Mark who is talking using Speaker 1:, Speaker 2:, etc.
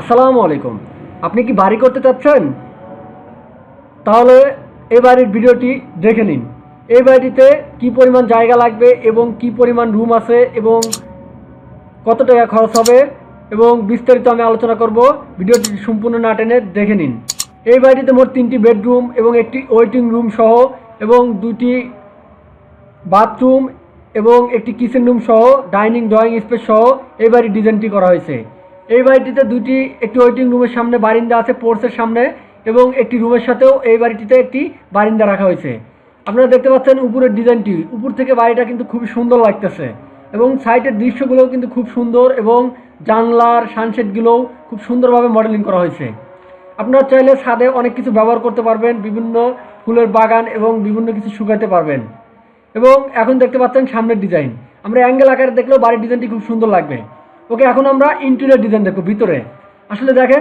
Speaker 1: আসসালামু আলাইকুম। আপনি কি বাড়ি করতে চাচ্ছেন? তাহলে এই বাড়ির ভিডিওটি দেখে নিন। এই বাড়িটিতে কি পরিমাণ জায়গা লাগবে এবং কি পরিমাণ রুম আছে এবং কত টাকা খরচ হবে এবং বিস্তারিত আমি আলোচনা করব। ভিডিওটি সম্পূর্ণ না টেনে দেখে নিন। এই বাড়িটিতে মোট তিনটি বেডরুম এবং একটি ওয়েটিং রুম সহ এবং দুটি বাথরুম এবং একটি কিচেন রুম সহ, ডাইনিং, ড্রয়িং স্পেস সহ এই বাড়ির ডিজাইনটি করা হয়েছে। এই বাড়িটিতে দুটি, একটি ওয়েটিং রুমের সামনে বারিন্দা আছে পোর্সের সামনে, এবং একটি রুমের সাথেও এই বাড়িটিতে একটি বারিন্দা রাখা হয়েছে। আপনারা দেখতে পাচ্ছেন উপরের ডিজাইনটি। উপর থেকে বাড়িটা কিন্তু খুবই সুন্দর লাগতেছে, এবং সাইডের দৃশ্যগুলোও কিন্তু খুব সুন্দর, এবং জানলার সানসেটগুলোও খুব সুন্দরভাবে মডেলিং করা হয়েছে। আপনারা চাইলে ছাদে অনেক কিছু ব্যবহার করতে পারবেন, বিভিন্ন ফুলের বাগান এবং বিভিন্ন কিছু শুকাতে পারবেন। এবং এখন দেখতে পাচ্ছেন সামনের ডিজাইন। আমরা অ্যাঙ্গেল আকারে দেখলেও বাড়ির ডিজাইনটি খুব সুন্দর লাগবে। ওকে এখন আমরা ইন্টেরিয়ার ডিজাইন দেখব ভিতরে। আসলে দেখেন